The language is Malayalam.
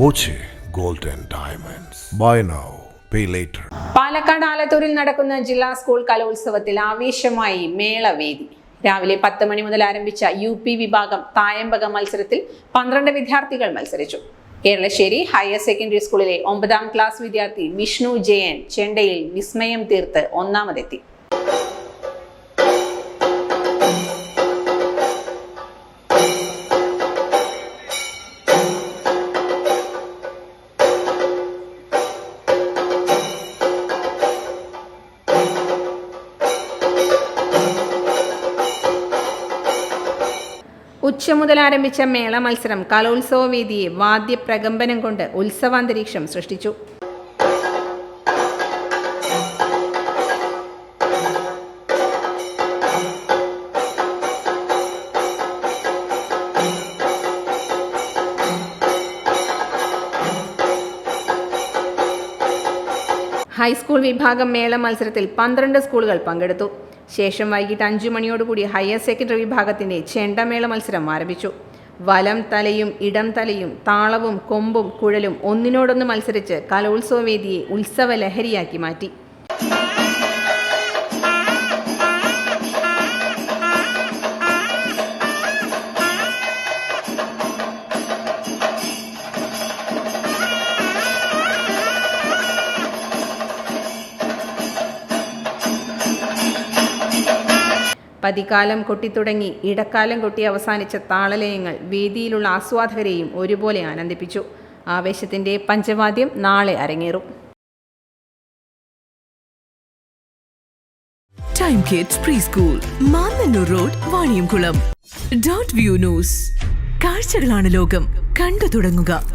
Boche gold diamonds. Buy now pay later. Palakkad ആലത്തൂരിൽ നടക്കുന്ന ജില്ലാ സ്കൂൾ കലോത്സവത്തിൽ ആവേശമായി മേളവേദി. രാവിലെ പത്ത് മണി മുതൽ ആരംഭിച്ച യു പി വിഭാഗം തായമ്പക മത്സരത്തിൽ പന്ത്രണ്ട് വിദ്യാർത്ഥികൾ മത്സരിച്ചു. കേരളശ്ശേരി ഹയർ സെക്കൻഡറി സ്കൂളിലെ ഒമ്പതാം ക്ലാസ് വിദ്യാർത്ഥി വിഷ്ണു ജയൻ ചെണ്ടയിൽ വിസ്മയം തീർത്ത് ഒന്നാമതെത്തി. ഉച്ച മുതൽ ആരംഭിച്ച മേള മത്സരം കലോത്സവ വേദിയെ വാദ്യപ്രകമ്പനം കൊണ്ട് ഉത്സവാന്തരീക്ഷം സൃഷ്ടിച്ചു. ഹൈസ്കൂൾ വിഭാഗം മേള മത്സരത്തിൽ പന്ത്രണ്ട് സ്കൂളുകൾ പങ്കെടുത്തു. ശേഷം വൈകിട്ട് അഞ്ചു മണിയോടുകൂടി ഹയർ സെക്കൻഡറി വിഭാഗത്തിന്റെ ചെണ്ടമേള മത്സരം ആരംഭിച്ചു. വലം തലയും ഇടം തലയും താളവും കൊമ്പും കുഴലും ഒന്നിനോടൊന്ന് മത്സരിച്ച് കലോത്സവ വേദിയെ ഉത്സവ ലഹരിയാക്കി മാറ്റി. പതികാലം കൊട്ടിത്തുടങ്ങി ഇടക്കാലം കൊട്ടി അവസാനിച്ച താളലയങ്ങൾ വേദിയിലുള്ള ആസ്വാദകരെയും ഒരുപോലെ ആനന്ദിപ്പിച്ചു. ആവേശത്തിന്റെ പഞ്ചവാദ്യം നാളെ അരങ്ങേറും. Time Kids preschool Mannannur road Vaniyamkulam dot view news കാഴ്ചകളാണ് ലോകം. കണ്ടു തുടങ്ങുക.